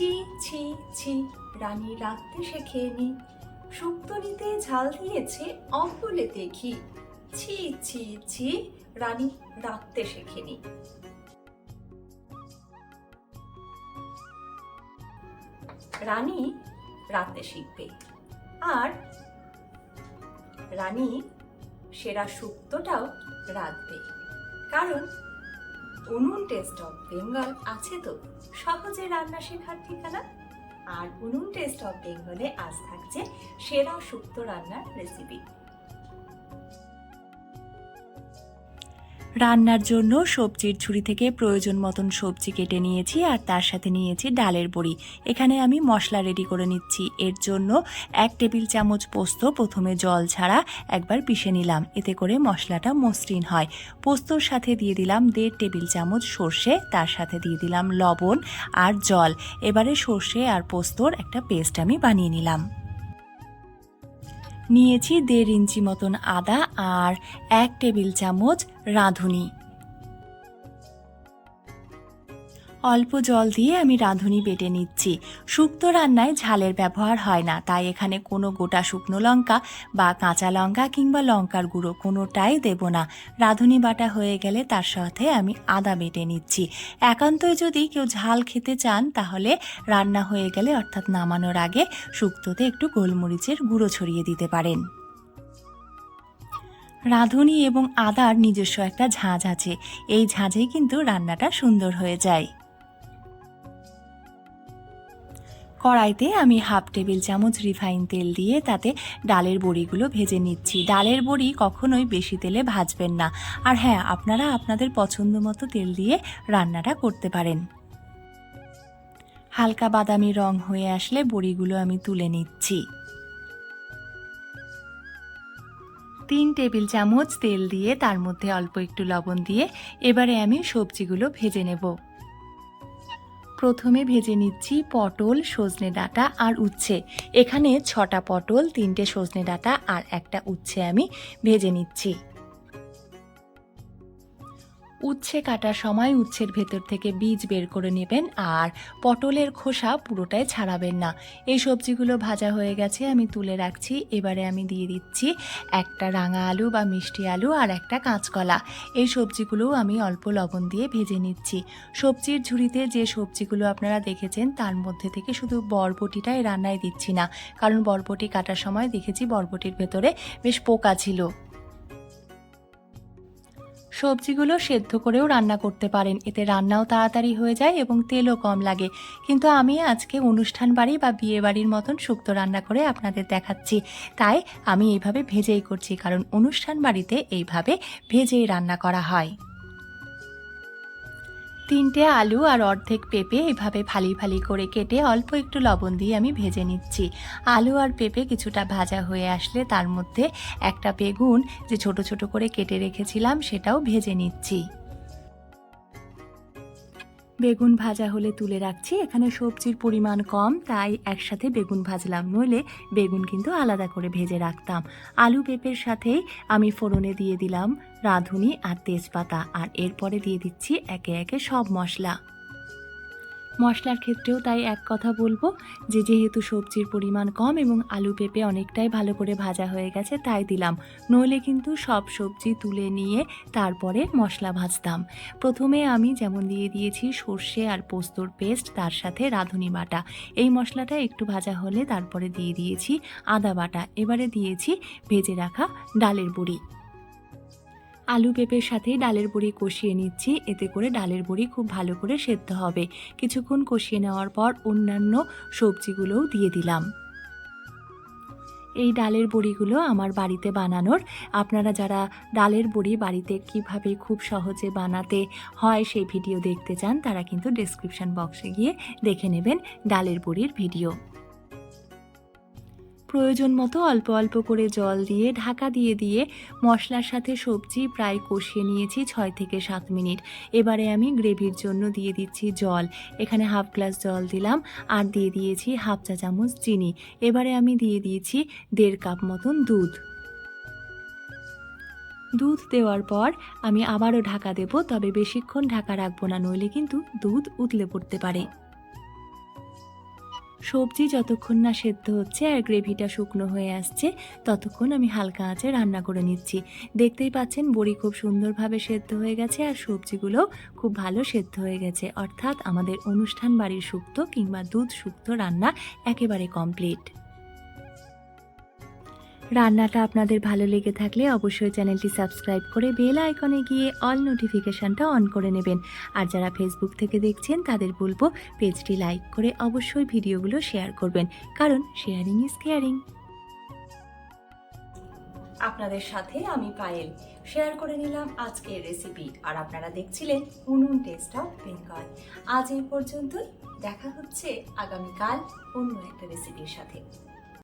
ছি ছি ছি, রানী রাখতে শেখেনি। শুক্তো নিতে ঝাল দিয়েছে অম্বলে দেখি। ছি ছি ছি, রানী রাখতে শেখেনি। রানী রাতে শিখবে। আর রানী সেরা শুক্তটাও রাঁধবে কারণ উনুন টেস্ট অফ বেঙ্গল আছে তো? সহজে রান্না শেখার ঠিকানা? আর উনুন টেস্ট অফ বেঙ্গলে আজ থাকছে সেরা সুক্ত রান্নার রেসিপি রান্নার জন্য সবজির ঝুড়ি থেকে প্রয়োজন মতন সবজি কেটে নিয়েছি আর তার সাথে নিয়েছি ডালের বড়ি। এখানে আমি মশলা রেডি করে নিচ্ছি। এর জন্য এক টেবিল চামচ পোস্ত প্রথমে জল ছাড়া একবার পিষে নিলাম। এতে করে মশলাটা মসৃণ হয়। পোস্তর সাথে দিয়ে দিলাম দেড় টেবিল চামচ সর্ষে, তার সাথে দিয়ে দিলাম লবণ আর জল। এবারে সর্ষে আর পোস্তর একটা পেস্ট আমি বানিয়ে নিলাম। নিয়েছি দেড় ইঞ্চি মতন আদা আর এক টেবিল চামচ রাঁধুনি। অল্প জল দিয়ে আমি রাঁধুনি বেটে নিচ্ছি। শুক্তো রান্নায় ঝালের ব্যবহার হয় না, তাই এখানে কোনো গোটা শুকনো লঙ্কা বা কাঁচা লঙ্কা কিংবা লঙ্কার গুঁড়ো কোনোটাই দেব না। রাঁধুনি বাটা হয়ে গেলে তার সাথে আমি আদা বেটে নিচ্ছি। একান্তই যদি কেউ ঝাল খেতে চান, তাহলে রান্না হয়ে গেলে অর্থাৎ নামানোর আগে শুক্তোতে একটু গোলমরিচের গুঁড়ো ছড়িয়ে দিতে পারেন। রাঁধুনি এবং আদার নিজস্ব একটা ঝাঁঝ আছে। এই ঝাঁঝেই কিন্তু রান্নাটা সুন্দর হয়ে যায়। কড়াইতে আমি হাফ টেবিল চামচ রিফাইন তেল দিয়ে তাতে ডালের বড়িগুলো ভেজে নিচ্ছি। ডালের বড়ি কখনোই বেশি তেলে ভাজবেন না। আর হ্যাঁ আপনারা আপনাদের পছন্দ মতো তেল দিয়ে রান্নাটা করতে পারেন। হালকা বাদামি রং হয়ে আসলে বড়িগুলো আমি তুলে নিচ্ছি। তিন টেবিল চামচ তেল দিয়ে তার মধ্যে অল্প একটু লবণ দিয়ে এবারে আমি সবজিগুলো ভেজে নেব। প্রথমে ভেজে নিচ্ছি পটল, সজনে ডাঁটা আর উচ্ছে। এখানে ছটা পটল, তিনটে সজনে ডাঁটা আর একটা উচ্ছে আমি ভেজে নিচ্ছি। উচ্ছে কাটার সময় উচ্ছের ভেতর থেকে বীজ বের করে নেবেন আর পটলের খোসা পুরোটাই ছাড়াবেন না। এই সবজিগুলো ভাজা হয়ে গেছে, আমি তুলে রাখছি। এবারে আমি দিয়ে দিচ্ছি একটা রাঙা আলু বা মিষ্টি আলু আর একটা কাঁচকলা। এই সবজিগুলোও আমি অল্প লবণ দিয়ে ভেজে নিচ্ছি। সবজির ঝুড়িতে যে সবজিগুলো আপনারা দেখেছেন, তার মধ্যে থেকে শুধু বরবটিটাই রান্নায় দিচ্ছি না, কারণ বরবটি কাটার সময় দেখেছি বরবটির ভেতরে বেশ পোকা ছিল। সবজিগুলো সেদ্ধ করেও রান্না করতে পারেন। এতে রান্নাও তাড়াতাড়ি হয়ে যায় এবং তেলও কম লাগে। কিন্তু আমি আজকে অনুষ্ঠান বাড়ি বা বিয়ে বাড়ির মতন শুক্ত রান্না করে আপনাদের দেখাচ্ছি। তাই আমি এইভাবে ভেজেই করছি, কারণ অনুষ্ঠান বাড়িতে এইভাবে ভেজেই রান্না করা হয়। তিনটে আলু আর অর্ধেক পেঁপে এভাবে ফালি ফালি করে কেটে অল্প একটু লবণ দিয়ে আমি ভেজে নিচ্ছি। আলু আর পেঁপে কিছুটা ভাজা হয়ে আসলে তার মধ্যে একটা বেগুন যে ছোট ছোট করে কেটে রেখেছিলাম সেটাও ভেজে নিচ্ছি। বেগুন ভাজা হলে তুলে রাখছি। এখানে সবজির পরিমাণ কম, তাই একসাথে বেগুন ভাজলাম। নইলে বেগুন কিন্তু আলাদা করে ভেজে রাখতাম। আলু পেঁপের সাথেই আমি ফোড়নে দিয়ে দিলাম রাঁধুনি আর তেজপাতা। আর এরপরে দিয়ে দিচ্ছি একে একে সব মশলা। মশলার ক্ষেত্রেও তাই এক কথা বলব যে যেহেতু সবজির পরিমাণ কম এবং আলু পেঁপে অনেকটাই ভালো করে ভাজা হয়ে গেছে, তাই দিলাম। নইলে কিন্তু সব সবজি তুলে নিয়ে তারপরে মশলা ভাজতাম। প্রথমে আমি যেমন দিয়ে দিয়েছি সর্ষে আর পোস্তর পেস্ট, তার সাথে রাঁধুনি বাটা। এই মশলাটা একটু ভাজা হলে তারপরে দিয়ে দিয়েছি আদা বাটা। এবারে দিয়েছি ভেজে রাখা ডালের বড়ি। আলু পেঁপের সাথে ডালের বড়ি কষিয়ে নিচ্ছি। এতে করে ডালের বড়ি খুব ভালো করে সেদ্ধ হবে। কিছুক্ষণ কষিয়ে নেওয়ার পর অন্যান্য সবজিগুলোও দিয়ে দিলাম। এই ডালের বড়িগুলো আমার বাড়িতে বানানোর। আপনারা যারা ডালের বড়ি বাড়িতে কীভাবে খুব সহজে বানাতে হয় সেই ভিডিও দেখতে চান, তারা কিন্তু ডেসক্রিপশন বক্সে গিয়ে দেখে নেবেন ডালের বড়ির ভিডিও। প্রয়োজন মতো অল্প অল্প করে জল দিয়ে ঢাকা দিয়ে দিয়ে মশলার সাথে সবজি প্রায় কষিয়ে নিয়েছি ছয় থেকে সাত মিনিট। এবারে আমি গ্রেভির জন্য দিয়ে দিচ্ছি জল। এখানে হাফ গ্লাস জল দিলাম আর দিয়ে দিয়েছি হাফ চা চামচ চিনি। এবারে আমি দিয়ে দিয়েছি দেড় কাপ মতন দুধ। দুধ দেওয়ার পর আমি আবারও ঢাকা দেব, তবে বেশিক্ষণ ঢাকা রাখব না, নইলে কিন্তু দুধ উতলে পড়তে পারে। সবজি যতক্ষণ না সেদ্ধ হচ্ছে আর গ্রেভিটা শুকনো হয়ে আসছে, ততক্ষণ আমি হালকা আঁচে রান্না করে নিচ্ছি। দেখতেই পাচ্ছেন, বড়ি খুব সুন্দরভাবে সেদ্ধ হয়ে গেছে আর সবজিগুলো খুব ভালো সেদ্ধ হয়ে গেছে। অর্থাৎ আমাদের অনুষ্ঠান বাড়ির শুক্তো কিংবা দুধ শুক্তো রান্না একেবারে কমপ্লিট রান্নাটা আপনাদের ভালো লেগে থাকলে অবশ্যই চ্যানেলটি সাবস্ক্রাইব করে বেল আইকনে গিয়ে অল নোটিফিকেশানটা অন করে নেবেন। আর যারা ফেসবুক থেকে দেখছেন, তাদের বলব পেজটি লাইক করে অবশ্যই ভিডিওগুলো শেয়ার করবেন। কারণ শেয়ারিং ইজ কেয়ারিং আপনাদের সাথে আমি পায়েল। শেয়ার করে নিলাম আজকের রেসিপি আর আপনারা দেখছিলেন উনুন টেস্ট অফ বেঙ্গল আজ এই পর্যন্তই। দেখা হচ্ছে আগামীকাল অন্য একটা রেসিপির সাথে।